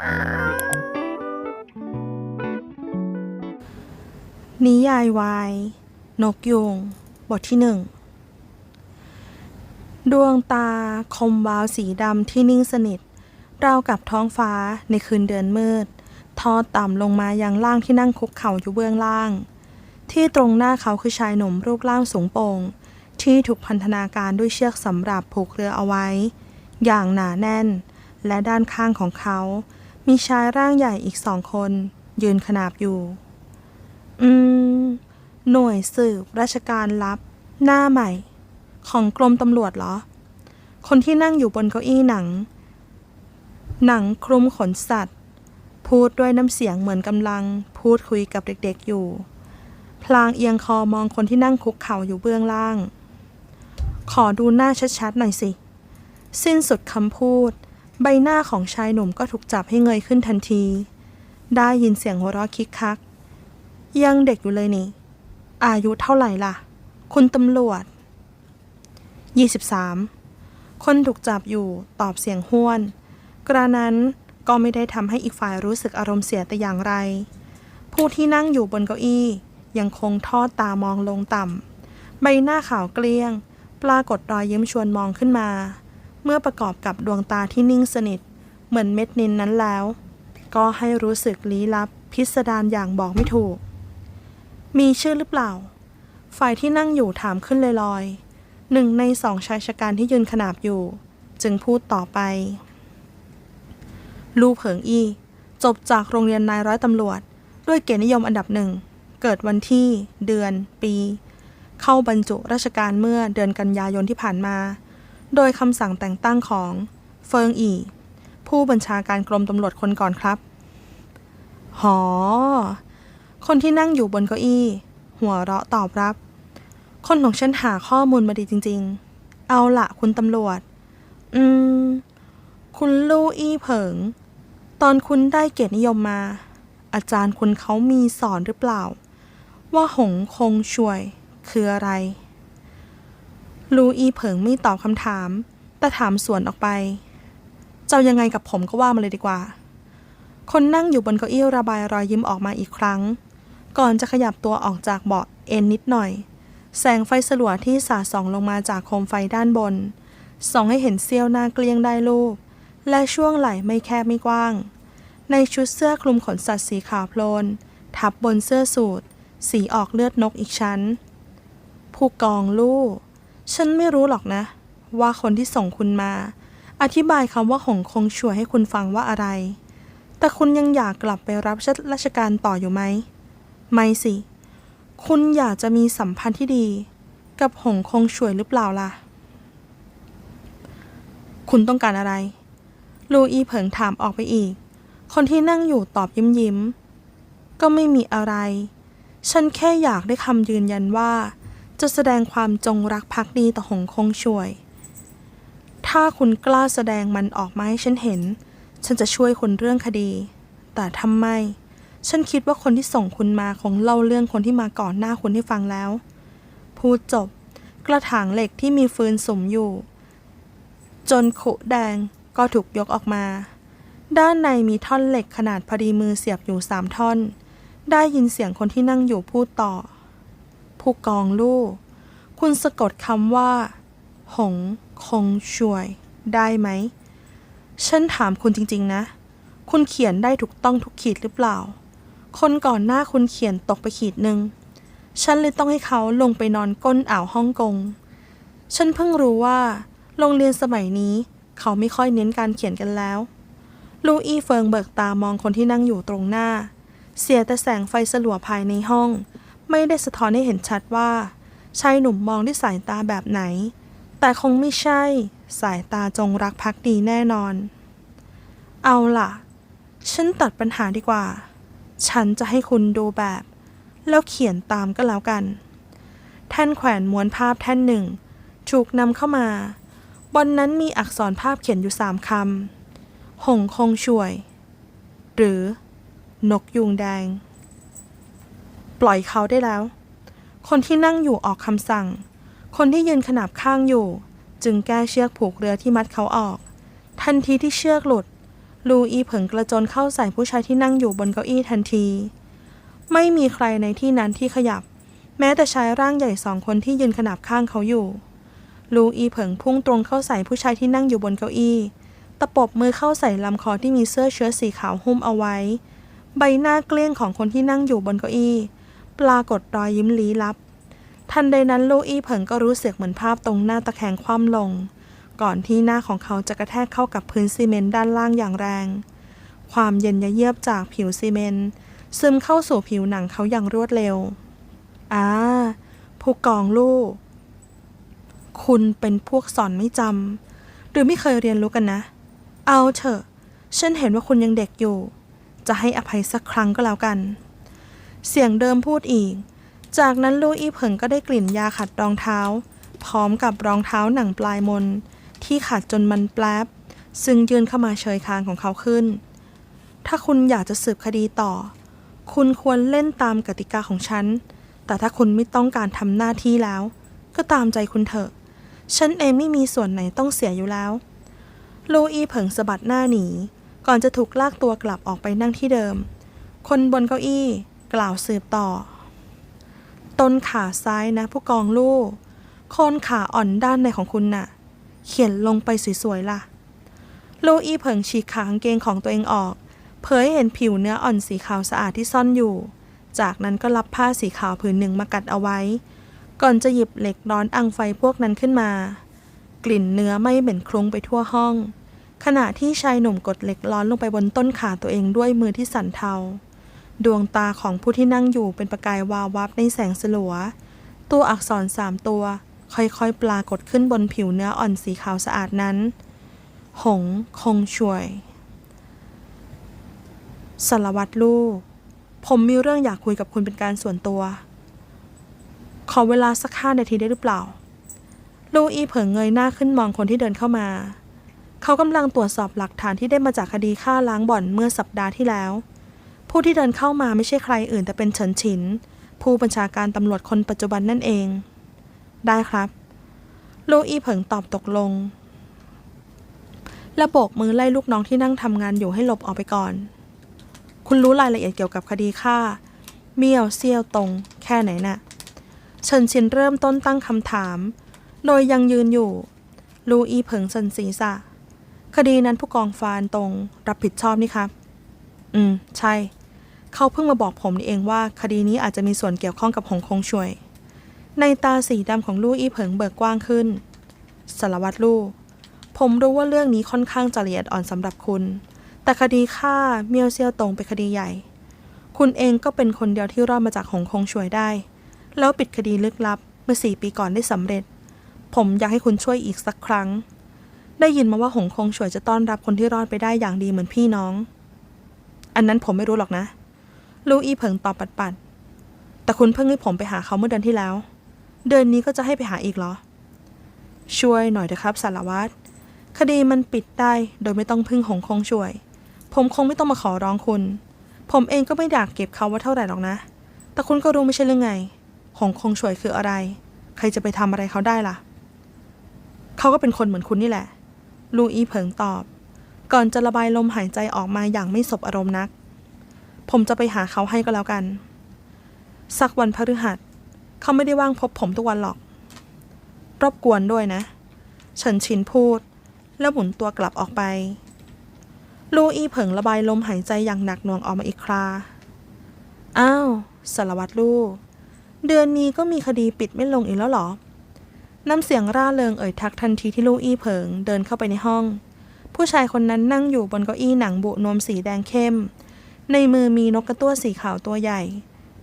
นิยายวาย นกยุง บทที่หนึ่ง ดวงตาคมวาวสีดำที่นิ่งสนิท ราวกับท้องฟ้าในคืนเดือนมืด ทอดต่ำลงมายังล่างที่นั่งคุกเข่าอยู่เบื้องล่าง ที่ตรงหน้าเขาคือชายหนุ่มรูปร่างสูงโปร่งที่ถูกพันธนาการด้วยเชือกสำหรับผูกเรือเอาไว้ อย่างหนาแน่น และด้านข้างของเขา มีชายร่างใหญ่อีกสองคน ยืนขนาบอยู่ อืม หน่วยสืบราชการลับ หน้าใหม่ ของกรมตำรวจเหรอ คนที่นั่งอยู่บนเก้าอี้หนัง หนังคลุมขนสัตว์ พูดด้วยน้ำเสียงเหมือนกำลัง พูดคุยกับเด็กๆอยู่ พลางเอียงคอมองคนที่นั่งคุกเข่าอยู่เบื้องล่าง ขอดูหน้าชัดๆหน่อยสิ สิ้นสุดคำพูด ใบหน้าของชายหนุ่มก็ถูกจับให้เงยขึ้นทันที ได้ยินเสียงหัวเราะคิกคัก ยังเด็กอยู่เลยนี่ อายุเท่าไหร่ล่ะ คุณตำรวจ 23 คนถูกจับอยู่ตอบเสียงห้วน กระนั้นก็ไม่ได้ทำให้อีกฝ่ายรู้สึกอารมณ์เสียแต่อย่างไร ผู้ที่นั่งอยู่บนเก้าอี้ ยังคงทอดตามองลงต่ำใบหน้าขาวเกลี้ยง ปรากฏรอยยิ้มชวนมองขึ้นมา มื่อประกอบกับดวงตาที่นิ่งสนิท เหมือนเม็ดนินนั้นแล้ว ก็ให้รู้สึกลี้ลับ พิสดารอย่างบอกไม่ถูก มีชื่อหรือเปล่า ฝ่ายที่นั่งอยู่ถามขึ้นลอยๆหนึ่งในสองชายชะกันที่ยืนขนาบอยู่ จึงพูดต่อไป ลูเผิงอี้ จบจากโรงเรียนนายร้อยตำรวจ ด้วยเกียรตินิยมอันดับหนึ่ง เกิดวันที่ เดือน ปี เข้าบรรจุราชการเมื่อเดือนกันยายนที่ผ่านมา โดยคำสั่งแต่งตั้งของเฟิงอี ผู้บัญชาการกรมตำรวจคนก่อนครับ หอ คนที่นั่งอยู่บนเก้าอี้ หัวเราะตอบรับ คนของฉันหาข้อมูลมาดีจริง ๆ เอาละคุณตำรวจ อืม คุณลู่อี้เผิง ตอนคุณได้เกียรตินิยมมา อาจารย์คุณเขามีสอนหรือเปล่า ว่าหงคงช่วยคืออะไร ลูอีเผิงไม่ตอบคำถาม แต่ถามสวนออกไป เจ้ายังไงกับผมก็ว่ามาเลยดีกว่า คนนั่งอยู่บนเก้าอี้ระบายรอยยิ้มออกมาอีกครั้ง ก่อนจะขยับตัวออกจากเบาะเอ็นนิดหน่อย แสงไฟสลัวที่สาดส่องลงมาจากโคมไฟด้านบน ส่องให้เห็นเสี้ยวหน้าเกลี้ยงได้รูป และช่วงไหล่ไม่แคบไม่กว้าง ในชุดเสื้อคลุมขนสัตว์สีขาวโพลน ทับบนเสื้อสูทสีออกเลือดนกอีกชั้น ผู้กองลู่ ฉันไม่รู้หรอกนะ ว่าคนที่ส่งคุณมา อธิบายคำว่าหงคงช่วยให้คุณฟังว่าอะไร แต่คุณยังอยากกลับไปรับราชการต่ออยู่ไหม ไม่สิ คุณอยากจะมีสัมพันธ์ที่ดี กับหงคงช่วยหรือเปล่าล่ะ คุณต้องการอะไร ลูอีเผิงถามออกไปอีก คนที่นั่งอยู่ตอบยิ้มยิ้ม ก็ไม่มีอะไร ฉันแค่อยากได้คำยืนยันว่า จะแสดงความจงรักภักดีต่อหงคงช่วย ถ้าคุณกล้าแสดงมันออกมาให้ฉันเห็น ฉันจะช่วยคุณเรื่องคดี แต่ทำไม ฉันคิดว่าคนที่ส่งคุณมาคงเล่าเรื่องคนที่มาก่อนหน้าคุณให้ฟังแล้ว พูดจบ กระถางเหล็กที่มีฟืนสุมอยู่ จนขุแดงก็ถูกยกออกมา ด้านในมีท่อนเหล็กขนาดพอดีมือเสียบอยู่สามท่อน ได้ยินเสียงคนที่นั่งอยู่พูดต่อ ผู้กองลูกคุณสะกดคำว่า หง คงช่วย ได้ไหม ฉันถามคุณจริง ๆ นะ คุณเขียนได้ถูกต้องทุกขีดหรือเปล่า คนก่อนหน้าคุณเขียนตกไปขีดหนึ่ง ฉันเลยต้องให้เขาลงไปนอนก้นอ่าวฮ่องกง ฉันเพิ่งรู้ว่า โรงเรียนสมัยนี้ เขาไม่ค่อยเน้นการเขียนกันแล้ว ลูอี้เฟิงเบิกตามองคนที่นั่งอยู่ตรงหน้า เสียแต่แสงไฟสลัวภายในห้อง ไม่ได้สะท้อนให้เห็นชัดว่าชายหนุ่มมองด้วยสายตาแบบไหน แต่คงไม่ใช่ สายตาจงรักภักดีแน่นอน เอาล่ะ ฉันตัดปัญหาดีกว่า ฉันจะให้คุณดูแบบ แล้วเขียนตามก็แล้วกัน แท่นแขวนม้วนภาพแท่นหนึ่ง ถูกนำเข้ามา บนนั้นมีอักษรภาพเขียนอยู่สามคำหงคงช่วย หรือ นกยูงแดง ปล่อยเขาได้แล้ว คนที่นั่งอยู่ออกคำสั่ง คนที่ยืนขนาบข้างอยู่ จึงแก้เชือกผูกเรือที่มัดเขาออก ทันทีที่เชือกหลุด ลูอีเผิงกระโจนเข้าใส่ผู้ชายที่นั่งอยู่บนเก้าอี้ทันที ไม่มีใครในที่นั้นที่ขยับ แม้แต่ชายร่างใหญ่สองคนที่ยืนขนาบข้างเขาอยู่ ลูอีเผิงพุ่งตรงเข้าใส่ผู้ชายที่นั่งอยู่บนเก้าอี้ ตะปบมือเข้าใส่ลำคอที่มีเสื้อเชิ้ตสีขาวหุ้มเอาไว้ ใบหน้าเกลี้ยงของคนที่นั่งอยู่บนเก้าอี้ ปรากฏรอยยิ้มลี้ลับ ทันใดนั้นลูอี้เผิงก็รู้สึกเหมือนภาพตรงหน้าตะแคงคว่ำลง ก่อนที่หน้าของเขาจะกระแทกเข้ากับพื้นซีเมนต์ด้านล่างอย่างแรง ความเย็นยะเยือกจากผิวซีเมนต์ซึมเข้าสู่ผิวหนังเขาอย่างรวดเร็วอ่าผู้กองลูก คุณเป็นพวกสอนไม่จำหรือไม่เคยเรียนรู้กันนะ เอาเถอะ ฉันเห็นว่าคุณยังเด็กอยู่ จะให้อภัยสักครั้งก็แล้วกัน เสียงเดิมพูดอีก จากนั้นลูอี้เผิงก็ได้กลิ่นยาขัดรองเท้า พร้อมกับรองเท้าหนังปลายมน ที่ขัดจนมันแปลบซึ่งยืนเข้ามาเชยคางของเขาขึ้น ถ้าคุณอยากจะสืบคดีต่อ คุณควรเล่นตามกติกาของฉัน แต่ถ้าคุณไม่ต้องการทำหน้าที่แล้ว ก็ตามใจคุณเถอะ ฉันเองไม่มีส่วนไหนต้องเสียอยู่แล้วลูอี้เผิงสะบัดหน้าหนี ก่อนจะถูกลากตัวกลับออกไปนั่งที่เดิม คนบนเก้าอี้ กล่าวสืบต่อ ต้นขาซ้ายนะผู้กองลูกโคนขาอ่อนด้านในของคุณน่ะ เขียนลงไปสวยๆล่ะ ลูอี้เผิงฉีกขากางเกงของตัวเองออก เผยเห็นผิวเนื้ออ่อนสีขาวสะอาดที่ซ่อนอยู่ จากนั้นก็รับผ้าสีขาวผืนหนึ่งมากัดเอาไว้ ก่อนจะหยิบเหล็กร้อนอังไฟพวกนั้นขึ้นมา กลิ่นเนื้อไม่เหม็นคลุ้งไปทั่วห้อง ขณะที่ชายหนุ่มกดเหล็กร้อนลงไปบนต้นขาตัวเองด้วยมือที่สั่นเทา ดวงตาของผู้ที่นั่งอยู่เป็นประกายวาววับในแสงสลัว ตัวอักษรสามตัว ค่อยๆ ปรากฏขึ้นบนผิวเนื้ออ่อนสีขาวสะอาดนั้น หง คงช่วยสารวัตรลูก ผมมีเรื่องอยากคุยกับคุณเป็นการส่วนตัว ขอเวลาสักห้านาทีได้หรือเปล่า ลูอีเผิงเงยหน้าขึ้นมองคนที่เดินเข้ามา เขากำลังตรวจสอบหลักฐานที่ได้มาจากคดีฆ่าล้างบ่อนเมื่อสัปดาห์ที่แล้ว ผู้ที่เดินเข้ามาไม่ใช่ใครอื่นแต่เป็นเฉินฉิน ผู้บัญชาการตำรวจคนปัจจุบันนั่นเอง ได้ครับลูอีเผิงตอบตกลง และโบกมือไล่ลูกน้องที่นั่งทำงานอยู่ให้หลบออกไปก่อน คุณรู้รายละเอียดเกี่ยวกับคดีฆ่า เมี่ยวเซียวตงแค่ไหนน่ะเฉินชินเริ่มต้นตั้งคำถาม โดยยังยืนอยู่ ลูอีเผิงสันศีรษะคดีนั้นผู้กองฟานตรงรับผิดชอบนี่ครับ อืม ใช่ เขาเพิ่งมาบอกผมนี่เองว่า คดีนี้อาจจะมีส่วนเกี่ยวข้องกับหงคงช่วย ในตาสีดำของลู่อี้เผิงเบิกกว้างขึ้นสารวัตรลู่ผมรู้ว่าเรื่องนี้ค่อนข้างจะละเอียดอ่อนสำหรับคุณ แต่คดีฆ่าเมียวเซียวตงเป็นคดีใหญ่ คุณเองก็เป็นคนเดียวที่รอดมาจากหงคงช่วยได้ แล้วปิดคดีลึกลับเมื่อสี่ปีก่อนได้สำเร็จ ผมอยากให้คุณช่วยอีกสักครั้ง ได้ยินมาว่าหงคงช่วยจะต้อนรับคนที่รอดไปได้อย่างดีเหมือนพี่น้อง อันนั้นผมไม่รู้หรอกนะ ลูอี้เผิงตอบปัดปัดๆแต่คุณเพิ่งให้ผมไปหาเขาเมื่อเดือนที่แล้ว เดือนนี้ก็จะให้ไปหาอีกเหรอ ช่วยหน่อยเถอะครับสารวัตร คดีมันปิดได้โดยไม่ต้องพึ่งหงคงช่วย ผมคงไม่ต้องมาขอร้องคุณ ผมเองก็ไม่อยากเก็บเขาว่าเท่าไหร่หรอกนะ แต่คุณก็รู้ไม่ใช่เรื่องไง หงคงช่วยคืออะไร ใครจะไปทำอะไรเขาได้ล่ะ เขาก็เป็นคนเหมือนคุณนี่แหละ ลูอีเผิงตอบ ก่อนจะระบายลมหายใจออกมาอย่างไม่สบอารมณ์นัก ผมจะไปหาเขาให้ก็แล้วกัน สักวันพฤหัส เขาไม่ได้ว่างพบผมทุกวันหรอก รบกวนด้วยนะเฉินชินพูด แล้วหมุนตัวกลับออกไป ลูอี้เผิงระบายลมหายใจอย่างหนักหน่วงออกมาอีกครา อ้าวสารวัตรลูกเดือนนี้ก็มีคดีปิดไม่ลงอีกแล้วเหรอ น้ำเสียงร่าเริงเอ่ยทักทันทีที่ลูอี้เผิงเดินเข้าไปในห้อง ผู้ชายคนนั้นนั่งอยู่บนเก้าอี้หนังบุนวมสีแดงเข้ม ในมือมีนกกระตั้วสีขาวตัวใหญ่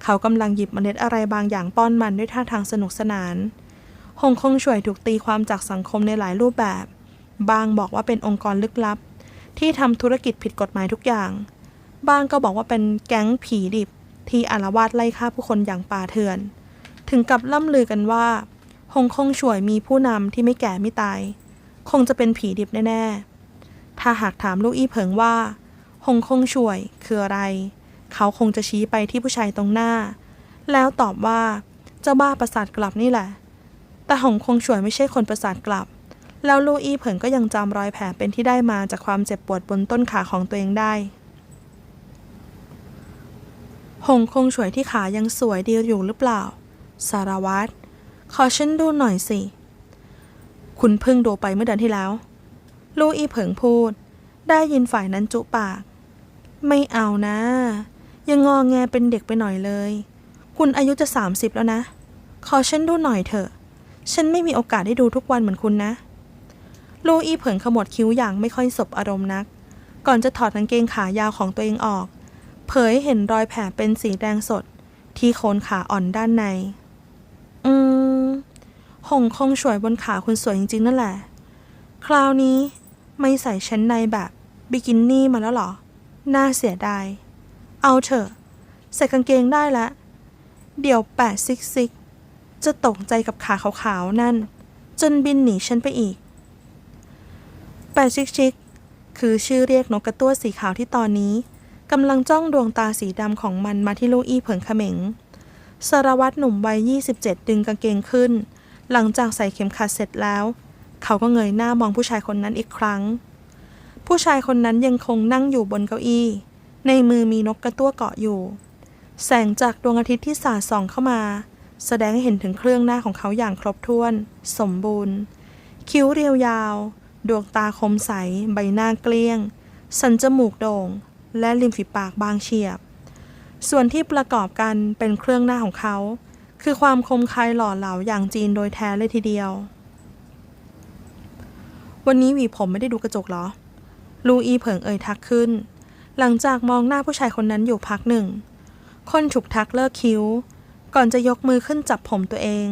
เขากำลังหยิบเมล็ดอะไรบางอย่างป้อนมันด้วยท่าทางสนุกสนานฮงคงช่วยถูกตีความจากสังคมในหลายรูปแบบ บางบอกว่าเป็นองค์กรลึกลับ ที่ทำธุรกิจผิดกฎหมายทุกอย่าง บางก็บอกว่าเป็นแก๊งผีดิบ ที่อารวาสไล่ฆ่าผู้คนอย่างป่าเถื่อน ถึงกับล่ำลือกันว่าฮงคงช่วยมีผู้นำที่ไม่แก่ไม่ตาย คงจะเป็นผีดิบแน่ๆ ถ้าหากถามลูกอี้เผิงว่า ฮงคงช่วย คืออะไร เขาคงจะชี้ไปที่ผู้ชายตรงหน้า แล้วตอบว่า เจ้าบ้าประสาทกลับนี่แหละ แต่หงคงช่วยไม่ใช่คนประสาทกลับ แล้วลูอี้เผิงก็ยังจำรอยแผลเป็นที่ได้มาจากความเจ็บปวดบนต้นขาของตัวเองได้หงคงฉวยที่ขายังสวยดีอยู่หรือเปล่า สารวัตรขอฉันดูหน่อยสิ คุณเพิ่งดูไปเมื่อเดือนที่แล้ว ลูอี้เผิงพูด ได้ยินฝ่ายนั้นจุปาก ไม่เอานะ ยังงอแงเป็นเด็กไปหน่อยเลย คุณอายุจะ 30 แล้วนะ ขอฉันดูหน่อยเถอะ ฉันไม่มีโอกาสได้ดูทุกวันเหมือนคุณนะ ลูอี้เผิงขมวดคิ้วอย่างไม่ค่อยสบอารมณ์นัก ก่อนจะถอดกางเกงขายาวของตัวเองออก เผยเห็นรอยแผลเป็นสีแดงสด ที่โคนขาอ่อนด้านใน อืมหงคงฉวยบนขาคุณสวยจริงๆนั่นแหละ คราวนี้ไม่ใส่ชั้นในแบบบิกินี่มาแล้วเหรอ น่าเสียดาย เอาเถอะ ใส่กางเกงได้ละ เดี๋ยวแปดซิกซิก จะตกใจกับขาขาวๆ นั่น จนบินหนีฉันไปอีกแปดชิกชิก คือชื่อเรียกนกกระตั้วสีขาวที่ตอนนี้กำลังจ้องดวงตาสีดำของมันมาที่ลูอี้เผิงเขม็งสารวัตรหนุ่มวัย 27 ดึงกางเกงขึ้น หลังจากใส่เข็มขัดเสร็จแล้ว เขาก็เงยหน้ามองผู้ชายคนนั้นอีกครั้ง ผู้ชายคนนั้นยังคงนั่งอยู่บนเก้าอี้ ในมือมีนกกระตั้วเกาะอยู่ แสงจากดวงอาทิตย์ที่สาดส่องเข้ามา แสดงให้เห็นถึงเครื่องหน้าของเขาอย่างครบถ้วน สมบูรณ์ คิ้วเรียวยาว ดวงตาคมใส ใบหน้าเกลี้ยง สันจมูกโด่ง และริมฝีปากบางเฉียบ ส่วนที่ประกอบกันเป็นเครื่องหน้าของเขา คือความคมคายหล่อเหลาอย่างจีนโดยแท้เลยทีเดียว วันนี้หวีผมไม่ได้ดูกระจกเหรอ ลูอีเผิงเอ่ยทักขึ้น หลังจากมองหน้าผู้ชายคนนั้นอยู่พักหนึ่ง คนฉุกทักเลิกคิ้ว ก่อนจะยกมือขึ้นจับผมตัวเอง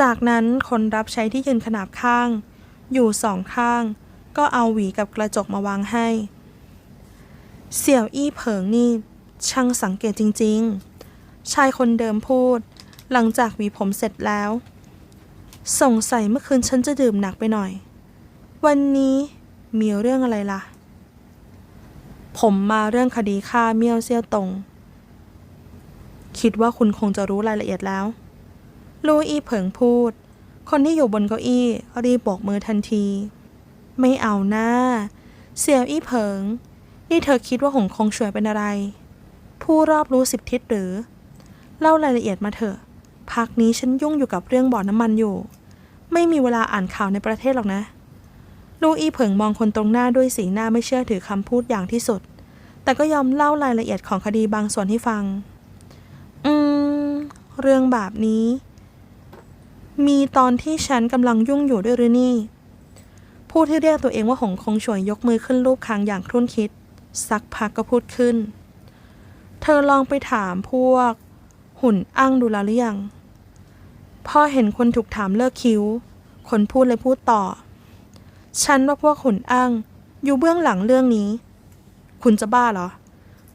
จากนั้นคนรับใช้ที่ยืนขนาบข้าง อยู่สองข้าง ก็เอาหวีกับกระจกมาวางให้ เสี่ยวอี้เผิงนี่ช่างสังเกตจริง ๆ ชายคนเดิมพูด หลังจากหวีผมเสร็จแล้ว สงสัยเมื่อคืนฉันจะดื่มหนักไปหน่อย วันนี้ มีเรื่องอะไรล่ะ ผมมาเรื่องคดีฆ่าเมี่ยวเซี่ยวตง คิดว่าคุณคงจะรู้รายละเอียดแล้ว ลูอี้เผิงพูด คนที่อยู่บนเก้าอี้รีบโบกมือทันที ไม่เอาหน้า เสี่ยวอี้เผิง นี่เธอคิดว่าหงคงช่วยเป็นอะไร ผู้รอบรู้สิบทิศหรือ เล่ารายละเอียดมาเถอะพักนี้ฉันยุ่งอยู่กับเรื่องบ่อน้ำมันอยู่ ไม่มีเวลาอ่านข่าวในประเทศหรอกนะ ลูอี้เผิงมองคนตรงหน้าด้วยสีหน้าไม่เชื่อถือคำพูดอย่างที่สุด แต่ก็ยอมเล่ารายละเอียดของคดีบางส่วนให้ฟัง อืม เรื่องแบบนี้ มีตอนที่ฉันกำลังยุ่งอยู่ด้วยหรือนี่ ผู้ที่เรียกตัวเองว่าหงคงช่วยยกมือขึ้นรูปคางอย่างครุ่นคิด สักพักก็พูดขึ้น เธอลองไปถามพวก หุ่นอ้างดูแลวหรือยังพ่อเห็นคนถูกถามเลิกคิ้ว คนพูดเลยพูดต่อ ฉันว่าพวกหุ่นอ้างอยู่เบื้องหลังเรื่องนี้ คุณจะบ้าเหรอ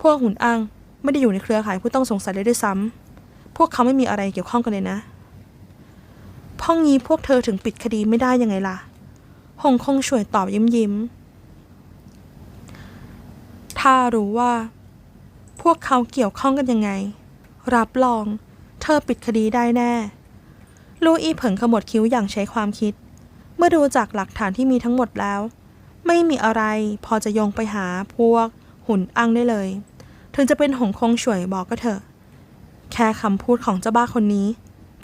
พวกหุ่นอ้างไม่ได้อยู่ในเครือข่ายผู้ต้องสงสัยเลยด้วยซ้ำพวกเขาไม่มีอะไรเกี่ยวข้องกันเลยนะพ่องี้พวกเธอถึงปิดคดีไม่ได้ยังไงล่ะ หงคงช่วยตอบยิ้มยิ้ม ถ้ารู้ว่า พวกเขาเกี่ยวข้องกันยังไง รับรอง เธอปิดคดีได้แน่ ลูอีเผิงขมวดคิ้วอย่างใช้ความคิด เมื่อดูจากหลักฐานที่มีทั้งหมดแล้ว ไม่มีอะไรพอจะโยงไปหาพวกหุ่นอั้งได้เลย ถึงจะเป็นหงคงช่วยบอกก็เถอะ แค่คำพูดของเจ้าบ้าคนนี้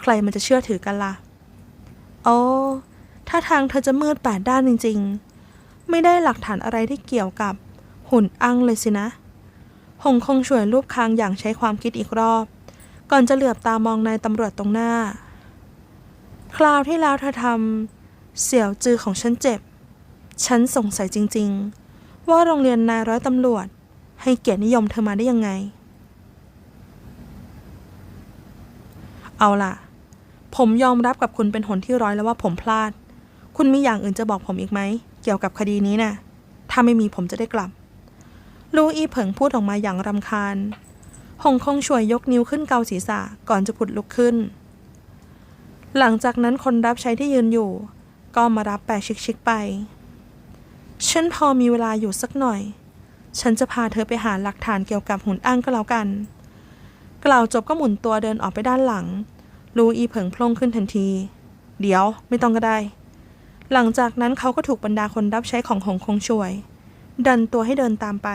ใครมันจะเชื่อถือกันล่ะ โอ้ถ้าทางเธอจะมืดแปดด้านจริง ๆ ไม่ได้หลักฐานอะไรที่เกี่ยวกับหุ่นอั้งเลยสินะ หงคงช่วยรูปคางอย่างใช้ความคิดอีกรอบ ก่อนจะเหลือบตามองนายตำรวจตรงหน้า คราวที่แล้วเธอทำ เสี่ยวจือของฉันเจ็บ ฉันสงสัยจริง ๆ ว่าโรงเรียนนายร้อยตำรวจ ให้เกียรตินิยมเธอมาได้ยังไง เอาล่ะ ผมยอมรับกับคุณเป็นหนที่ร้อยแล้วว่าผมพลาด คุณมีอย่างอื่นจะบอกผมอีกไหม เกี่ยวกับคดีนี้นะ่ะ ถ้าไม่มีผมจะได้กลับ ลูอี้เผิงพูดออกมาอย่างรำคาญหงคงช่วยยกนิ้วขึ้นเกาศีรษะก่อนจะผุดลุกขึ้น หลังจากนั้นคนรับใช้ที่ยืนอยู่ ก็มารับแปะชิกๆไป ฉันพอมีเวลาอยู่สักหน่อย ฉันจะพาเธอไปหาหลักฐานเกี่ยวกับหุ่นอ้างก็แล้วกัน กล่าวจบก็หมุนตัวเดินออกไปด้านหลัง ลูอีเผิงพลงขึ้นทันที เดี๋ยวไม่ต้องก็ได้ หลังจากนั้นเขาก็ถูกบรรดาคนรับใช้ของหงคงช่วย ดันตัวให้เดินตามไป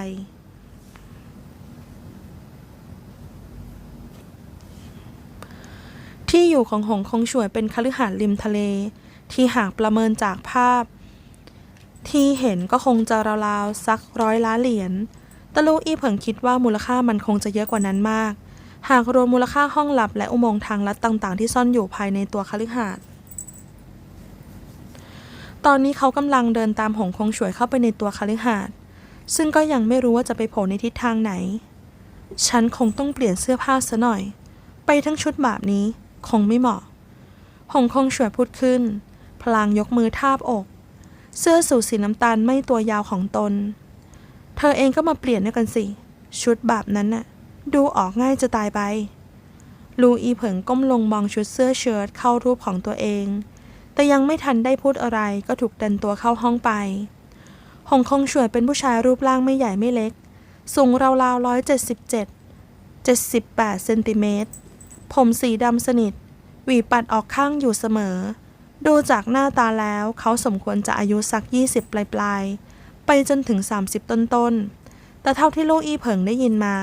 ที่อยู่ของหงคงช่วยเป็นคฤหาสน์ริมทะเล ที่หากประเมินจากภาพ ที่เห็นก็คงจะราวๆสักร้อยล้านเหรียญแต่ลูกอี้เผิงคิดว่ามูลค่ามันคงจะเยอะกว่านั้นมาก หากรวมมูลค่าห้องลับและอุโมงค์ทางลัดต่างๆ ที่ซ่อนอยู่ภายในตัวคฤหาสน์ตอนนี้เขากำลังเดินตามหงคงฉวยเข้าไปในตัวคฤหาสน์ซึ่งก็ยังไม่รู้ว่าจะไปโผล่ในทิศทางไหน ฉันคงต้องเปลี่ยนเสื้อผ้าซะหน่อย ไปทั้งชุดแบบนี้ คงไม่เหมาะ หงคงฉวยพูดขึ้น พลางยกมือทาบอก เสื้อสูทสีน้ำตาลไม่ตัวยาวของตน เธอเองก็มาเปลี่ยนด้วยกันสิ ชุดแบบนั้นน่ะ ดูออกง่ายจะตายไปลูอีเผิงก้มลงมองชุดเสื้อเชิ้ตเข้ารูปของตัวเอง แต่ยังไม่ทันได้พูดอะไรก็ถูกดันตัวเข้าห้องไปหงคงฉวยเป็นผู้ชายรูปร่างไม่ใหญ่ไม่เล็ก สูงราวๆร้อยเจ็ดสิบเจ็ดเจ็ดสิบแปดเซนติเมตร ผมสีดำสนิท หวีปัดออกข้างอยู่เสมอ ดูจากหน้าตาแล้วเขาสมควรจะอายุสัก 20 ปลายๆไปจนถึง 30 ต้นๆแต่เท่าที่ลูกอี้เผิงได้ยินมา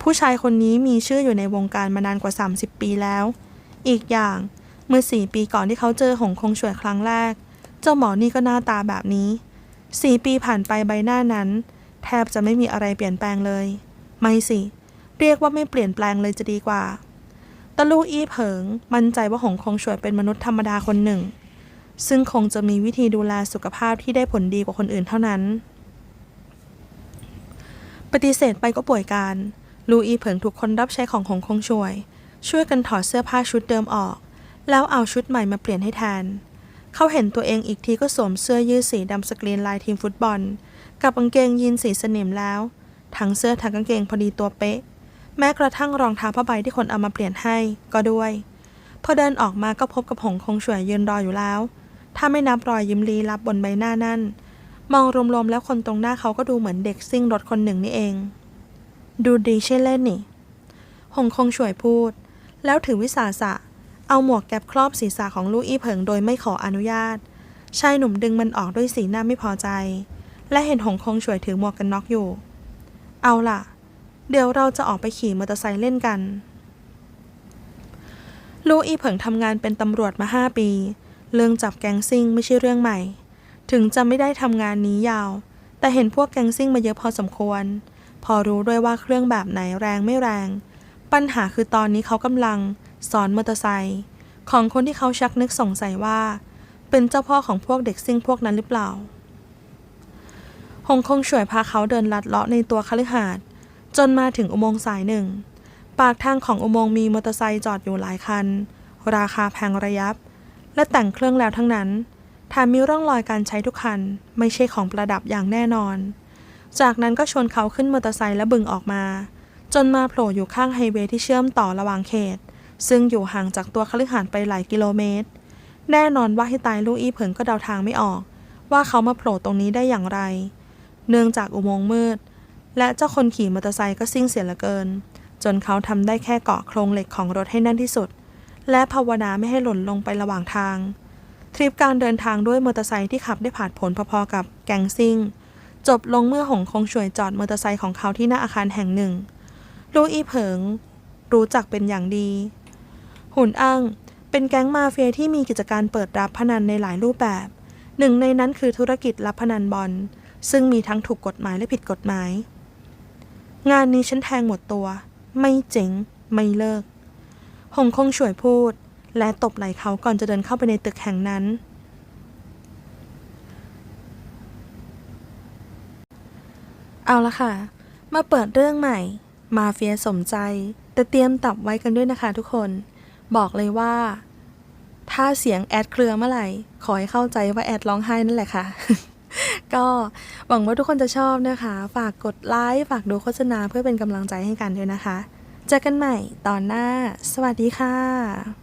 ผู้ชายคนนี้มีชื่ออยู่ในวงการมานานกว่า 30 ปีแล้ว อีกอย่างเมื่อ 4 ปีก่อนที่เขาเจอหงคงช่วยครั้งแรก เจ้าหมอนี่ก็หน้าตาแบบนี้ 4 ปีผ่านไปใบหน้านั้น แทบจะไม่มีอะไรเปลี่ยนแปลงเลย ไม่สิ เรียกว่าไม่เปลี่ยนแปลงเลยจะดีกว่า ตะลูอี้เผิง มั่นใจว่าหงคงช่วยเป็นมนุษย์ธรรมดาคนหนึ่ง ซึ่งคงจะมีวิธีดูแลสุขภาพที่ได้ผลดีกว่าคนอื่นเท่านั้น ปฏิเสธไปก็ป่วยการ ลูอีเผิงถูกคนรับใช้ของหงคงช่วย ช่วยกันถอดเสื้อผ้าชุดเดิมออก แล้วเอาชุดใหม่มาเปลี่ยนให้แทน เขาเห็นตัวเองอีกทีก็สวมเสื้อยืดสีดำสกรีนลายทีมฟุตบอล กับกางเกงยีนสีสนิมแล้ว ทั้งเสื้อทั้งกางเกงพอดีตัวเป๊ะ แม้กระทั่งรองเท้าผ้าใบที่คนเอามาเปลี่ยนให้ก็ด้วย พอเดินออกมาก็พบกับหงคงฉวยยืนรออยู่แล้ว ถ้าไม่นับรอยยิ้มลี้ลับบนใบหน้านั่น มองรวมๆแล้วคนตรงหน้าเขาก็ดูเหมือนเด็กซิ่งรถคนหนึ่งนี่เอง ดูดีใช่เล่นนี่หงคงฉวยพูด แล้วถือวิสาสะ เอาหมวกแก๊ปครอบศีรษะของลูกอี้เผิงโดยไม่ขออนุญาตชายหนุ่มดึงมันออกด้วยสีหน้าไม่พอใจ และเห็นหงคงฉวยถือหมวกกันน็อกอยู่ เอาล่ะ เดี๋ยวเราจะออกไปขี่มอเตอร์ไซค์เล่นกัน ลูอีเผิงทำงานเป็นตำรวจมาห้าปี เรื่องจับแก๊งซิ่งไม่ใช่เรื่องใหม่ ถึงจะไม่ได้ทำงานนี้ยาว แต่เห็นพวกแก๊งซิ่งมาเยอะพอสมควร พอรู้ด้วยว่าเครื่องแบบไหนแรงไม่แรง ปัญหาคือตอนนี้เขากำลังสอนมอเตอร์ไซค์ของคนที่เขาชักนึกสงสัยว่า เป็นเจ้าพ่อของพวกเด็กซิ่งพวกนั้นหรือเปล่า หงคงช่วยพาเขาเดินลัดเลาะในตัวคฤหาสน์ จนมาถึงอุโมงค์สายหนึ่ง ปากทางของอุโมงค์มีมอเตอร์ไซค์จอดอยู่หลายคัน ราคาแพงระยับ และแต่งเครื่องแล้วทั้งนั้นแถมมีร่องรอยการใช้ทุกคัน ไม่ใช่ของประดับอย่างแน่นอน จากนั้นก็ชวนเขาขึ้นมอเตอร์ไซค์และบึงออกมา จนมาโผล่อยู่ข้างไฮเวย์ที่เชื่อมต่อระหว่างเขต ซึ่งอยู่ห่างจากตัวคฤหาสน์ไปหลายกิโลเมตร แน่นอนว่าให้ตายลูกอี้เผิงก็เดาทางไม่ออก ว่าเขามาโผล่ตรงนี้ได้อย่างไร เนื่องจากอุโมงค์มืด และเจ้าคนขี่มอเตอร์ไซค์ก็ซิ่งเสียเหลือเกิน จนเขาทำได้แค่เกาะโครงเหล็กของรถให้แน่นที่สุด และภาวนาไม่ให้หล่นลงไประหว่างทาง ทริปการเดินทางด้วยมอเตอร์ไซค์ที่ขับได้ผ่านผลพอๆกับแกงซิ่ง จบลงเมื่อหงคงช่วยจอดมอเตอร์ไซค์ของเขาที่หน้าอาคารแห่งหนึ่งลูอีเผิง รู้จักเป็นอย่างดี หุ่นอ้าง เป็นแก๊งมาเฟียที่มีกิจการเปิดรับพนันในหลายรูปแบบ หนึ่งในนั้นคือธุรกิจรับพนันบอลซึ่งมีทั้งถูกกฎหมายและผิดกฎหมาย งานนี้ฉันแทงหมดตัว ไม่เจ๋ง ไม่เลิก หงคงช่วยพูด และตบไหล่เขาก่อนจะเดินเข้าไปในตึกแห่งนั้น เอาละค่ะ มาเปิดเรื่องใหม่ มาเฟียสมใจ แต่เตรียมตับไว้กันด้วยนะคะทุกคน บอกเลยว่า ถ้าเสียงแอดเครือเมื่อไหร่ ขอให้เข้าใจว่าแอดร้องไห้นั่นแหละค่ะ ก็หวังว่าทุกคนจะชอบนะคะ ฝากกดไลค์ ฝากดูโฆษณาเพื่อเป็นกำลังใจให้กันด้วยนะคะ เจอกันใหม่ตอนหน้า สวัสดีค่ะ